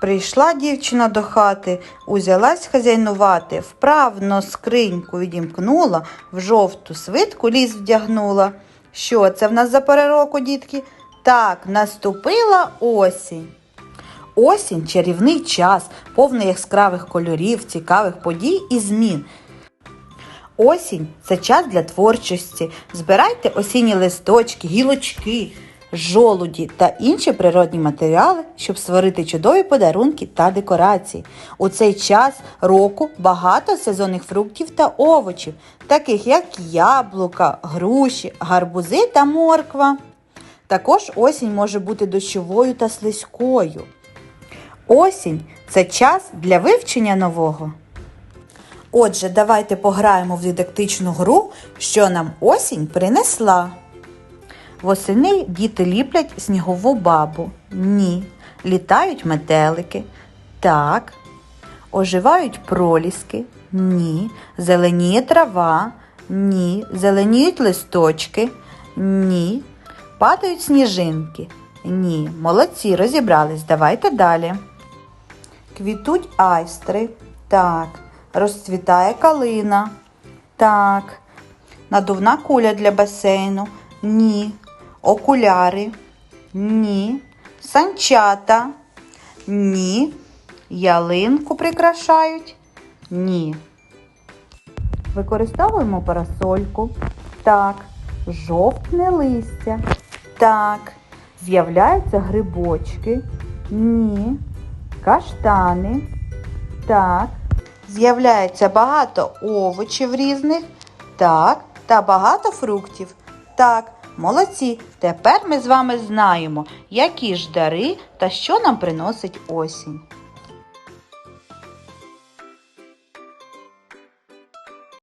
Прийшла дівчина до хати, узялась хазяйнувати, вправно скриньку відімкнула, в жовту свитку ліс вдягнула. Що це в нас за пора року, дітки? Так, наступила осінь. Осінь чарівний час, повний яскравих кольорів, цікавих подій і змін. Осінь це час для творчості. Збирайте осінні листочки, гілочки, жолуді та інші природні матеріали, щоб створити чудові подарунки та декорації. У цей час року багато сезонних фруктів та овочів, таких як яблука, груші, гарбузи та морква. Також осінь може бути дощовою та слизькою. Осінь це час для вивчення нового. Отже, давайте пограємо в дидактичну гру, що нам осінь принесла. Восени діти ліплять снігову бабу. Ні. Літають метелики. Так. Оживають проліски. Ні. Зеленіє трава. Ні. Зеленіють листочки. Ні. Падають сніжинки. Ні. Молодці, розібрались. Давайте далі. Квітуть айстри. Так. Розцвітає калина. Так. Надувна куля для басейну. Ні. Окуляри. Ні. Санчата. Ні. Ялинку прикрашають. Ні. Використовуємо парасольку. Так. Жовтне листя. Так. З'являються грибочки. Ні. Каштани. Так. З'являється багато овочів різних. Так. Та багато фруктів. Так. Молодці. Тепер ми з вами знаємо, які ж дари та що нам приносить осінь.